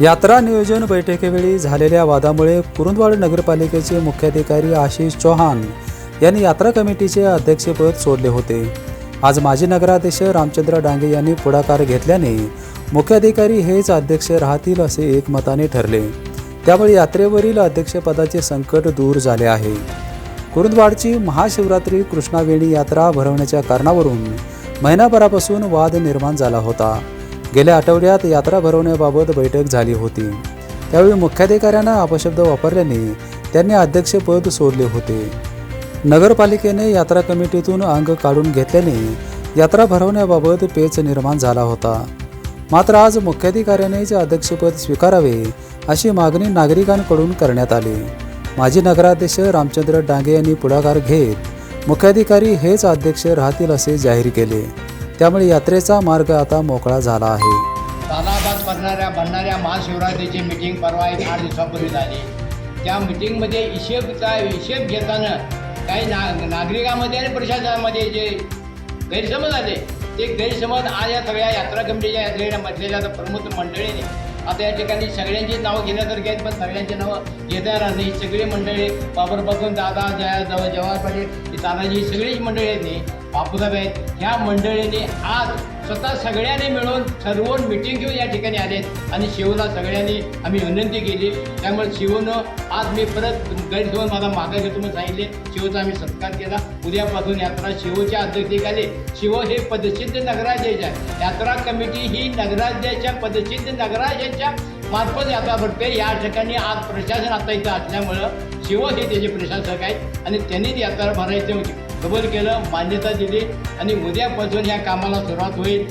यात्रा नियोजन बैठकीवेळी झालेल्या वादामुळे कुरुंदवाड नगरपालिकेचे मुख्याधिकारी आशिष चौहान यांनी यात्रा कमिटीचे अध्यक्षपद सोडले होते. आज माजी नगराध्यक्ष रामचंद्र डांगे यांनी पुढाकार घेतल्याने मुख्याधिकारी हेच अध्यक्ष राहतील असे एकमताने ठरले. त्यामुळे यात्रेवरील अध्यक्षपदाचे संकट दूर झाले आहे. कुरुंदवाडची महाशिवरात्री कृष्णावेणी यात्रा भरवण्याच्या कारणावरून महिनाभरापासून वाद निर्माण झाला होता. गेल्या आठवड्यात यात्रा भरवण्याबाबत बैठक झाली होती. त्यावेळी मुख्याधिकाऱ्यांना अपशब्द वापरल्याने त्यांनी अध्यक्षपद सोडले होते. नगरपालिकेने यात्रा कमिटीतून अंग काढून घेतल्याने यात्रा भरवण्याबाबत पेच निर्माण झाला होता. मात्र आज मुख्याधिकाऱ्यानेच अध्यक्षपद स्वीकारावे अशी मागणी नागरिकांकडून करण्यात आली. माजी नगराध्यक्ष रामचंद्र डांगे यांनी पुढाकार घेत मुख्याधिकारी हेच अध्यक्ष राहतील असे जाहीर केले. त्यामुळे यात्रेचा मार्ग आता मोकळा झाला आहे. तालाबाद भरणाऱ्या बनणाऱ्या महाशिवरात्रीची मिटिंग परवा एक आठ दिवसापूर्वी झाली. त्या मिटिंगमध्ये हिशेबचा हिशेब घेताना काही ना नागरिकांमध्ये आणि प्रशासनामध्ये जे गैरसमज आले ते गैरसमज आज या सगळ्या यात्रा कमिटीच्या यात्रेला म्हटलेल्या प्रमुख मंडळीने. आता या ठिकाणी सगळ्यांची नावं घेण्यासारखी आहेत पण सगळ्यांची नावं घेता येणार नाही. सगळी मंडळी बाबरपासून दादा जया जवळ जवाहर पाटील तानाजी सगळीच मंडळी आहेत बापूसाहेब आहेत ह्या मंडळीने आज स्वतः सगळ्यांनी मिळून सर्व मिटिंग घेऊन या ठिकाणी आलेत. आणि शिवला सगळ्यांनी आम्ही विनंती केली. त्यामुळे शिवनं आज मी परत गैरसमज मला मागा घेतो म्हणून सांगितले. शिवचा आम्ही सत्कार केला. उद्यापासून यात्रा शिवच्या अध्यक्षतेखाली. शिव हे पदसिद्ध नगराध्यक्ष आहे यात्रा कमिटी ही नगराध्यक्षाच्या पदसिद्ध नगराध्यक्षाच्या मार्फत यात्रा भरते या ठिकाणी आज प्रशासन आता इथं असल्यामुळं शिव हे त्याचे प्रशासक आहेत आणि त्यांनी यात्रा यात्रा होती. कबूल केलं मान्यता दिली आणि उद्यापासून या कामाला सुरुवात होईल.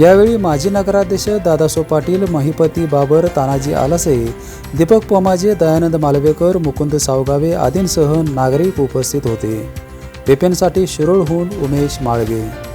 यावेळी माजी नगराध्यक्ष दादासो पाटील महिपती बाबर तानाजी आलासे दीपक पोमाजे दयानंद मालवेकर मुकुंद सावगावे आदींसह नागरिक उपस्थित होते. पेपेंसाठी शिरोळहून उमेश माळगे.